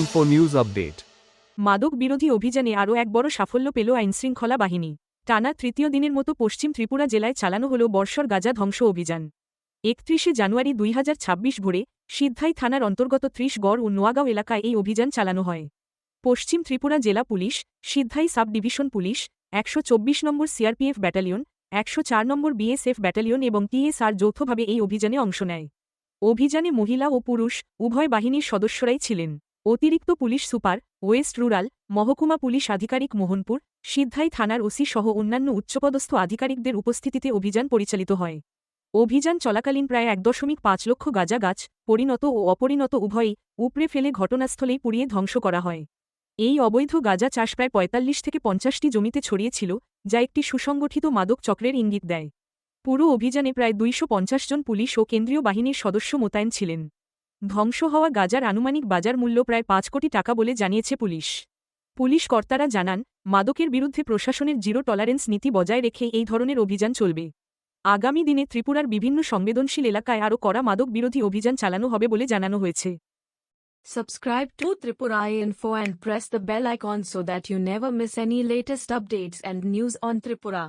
Info News Update. মাদক বিরোধী অভিযানে আরও এক বড় সাফল্য পেল আইনশৃঙ্খলা বাহিনী। টানা তৃতীয় দিনের মতো পশ্চিম ত্রিপুরা জেলায় চালানো হল বর্ষর গাজা ধ্বংস অভিযান। একত্রিশে জানুয়ারি দুই হাজার ছাব্বিশ ভোরে সিদ্ধাই থানার অন্তর্গত ত্রিশ গড় ও নোয়াগাঁও এলাকায় এই অভিযান চালানো হয়। পশ্চিম ত্রিপুরা জেলা police, Sidhai sub division police, একশো চব্বিশ নম্বর সিআরপিএফ ব্যাটালিয়ন, একশো চার নম্বর বিএসএফ ব্যাটালিয়ন এবং টিএসআর যৌথভাবে এই অভিযানে অংশ নেয়। অভিযানে মহিলা ও পুরুষ, উভয় বাহিনীর সদস্যরাই ছিলেন। অতিরিক্ত পুলিশ সুপার, ওয়েস্ট রুরাল, মহকুমা পুলিশ আধিকারিক মোহনপুর, সিদ্ধাই থানার ওসি সহ অন্যান্য উচ্চপদস্থ আধিকারিকদের উপস্থিতিতে অভিযান পরিচালিত হয়। অভিযান চলাকালীন প্রায় এক দশমিক পাঁচ লক্ষ গাঁজা গাছ, পরিণত ও অপরিণত উভয়ই উপড়ে ফেলে ঘটনাস্থলেই পুড়িয়ে ধ্বংস করা হয়। এই অবৈধ গাঁজা চাষ প্রায় পঁয়তাল্লিশ থেকে পঞ্চাশটি জমিতে ছড়িয়েছিল, যা একটি সুসংগঠিত মাদক চক্রের ইঙ্গিত দেয়। পুরো অভিযানে প্রায় দুইশো পঞ্চাশ জন পুলিশ ও কেন্দ্রীয় বাহিনীর সদস্য মোতায়েন ছিলেন। ধ্বংস হওয়া গাজার আনুমানিক বাজার মূল্য প্রায় পাঁচ কোটি টাকা বলে জানিয়েছে পুলিশ। পুলিশ কর্তারা জানান, মাদকের বিরুদ্ধে প্রশাসনের জিরো টলারেন্স নীতি বজায় রেখে এই ধরনের অভিযান চলবে। আগামী দিনে ত্রিপুরার বিভিন্ন সংবেদনশীল এলাকায় আরও কড়া মাদক বিরোধী অভিযান চালানো হবে বলে জানানো হয়েছে। Subscribe to Tripura Info and press the bell icon so that you never miss any latest updates and news on Tripura.